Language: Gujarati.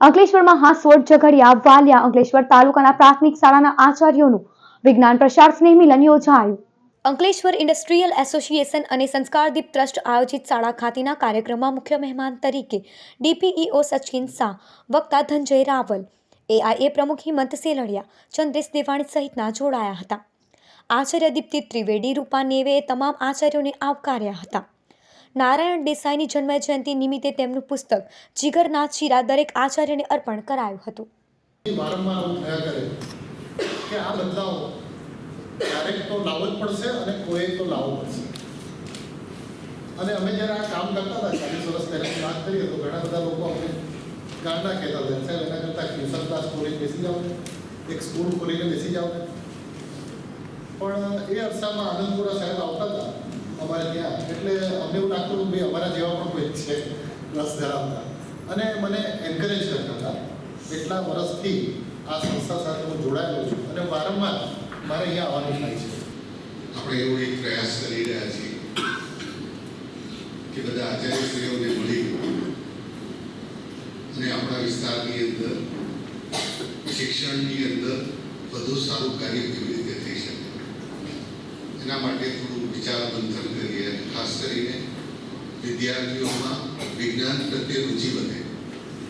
અંકલેશ્વરમાં હાંસોટ ઝઘડિયા, વાલિયા. અંકલેશ્વર તાલુકાના પ્રાથમિક શાળાના આચાર્યોનું વિજ્ઞાન પ્રસાર સ્નેહ મિલન યોજાયું. અંકલેશ્વર ઇન્ડસ્ટ્રીયલ એસોસિએશન અને સંસ્કારદીપ ટ્રસ્ટ આયોજિત શાળા ખાતેના કાર્યક્રમમાં મુખ્ય મહેમાન તરીકે ડીપીઈઓ સચિન શાહ, વક્તા ધનજય રાવલ, એઆઈએ પ્રમુખ હિમંત સેલડિયા, ચંદ્રેશ દેવાણી સહિતના જોડાયા હતા. આચાર્ય દીપ્તિ ત્રિવેદી, રૂપા નેવેએ તમામ આચાર્યોને આવકાર્યા હતા. નારાયણ દેસાઈની જન્મ જયંતિ નિમિત્તે તેમનું પુસ્તક જીગરના ચીરા દરેક આચાર્યને અર્પણ કરાયું હતું. ક્યારેક તો લાવવો જ પડશે અને કોઈ તો લાવવો પડશે. અને અમે જ્યારે આ કામ કરતા હતા, ચાલીસ વર્ષ પહેલાંની વાત કરીએ તો ઘણા બધા લોકો અમને ગાંડા કહેતા હતા, સાહેબ, એના કરતાં ક્લાસ ખોલીને બેસી જાઓ એક સ્કૂલ ખોલીને બેસી જાઓ પણ એ અરસામાં આનંદપુરા સાહેબ આવતા હતા અમારે ત્યાં એટલે અમને એવું લાગતું હતું ભાઈ અમારા જેવા પણ કોઈ છે, રસ ધરાવતા. અને મને એન્કરેજ કરતા હતા, એટલા વર્ષથી આ સંસ્થા સાથે હું જોડાયેલો છું અને વારંવાર મારે અહીંયા આવવાનું થાય છે. આપણે એવો એક પ્રયાસ કરી રહ્યા છીએ કે બધા આચાર્યશ્રીઓને મળી અને આપણા વિસ્તારની અંદર શિક્ષણની અંદર વધુ સારું કાર્ય કેવી રીતે થઈ શકે? એના માટે થોડું વિચાર મંથન કરીએ, ખાસ વિદ્યાર્થીઓમાં વિજ્ઞાન પ્રત્યે રુચિ વધે.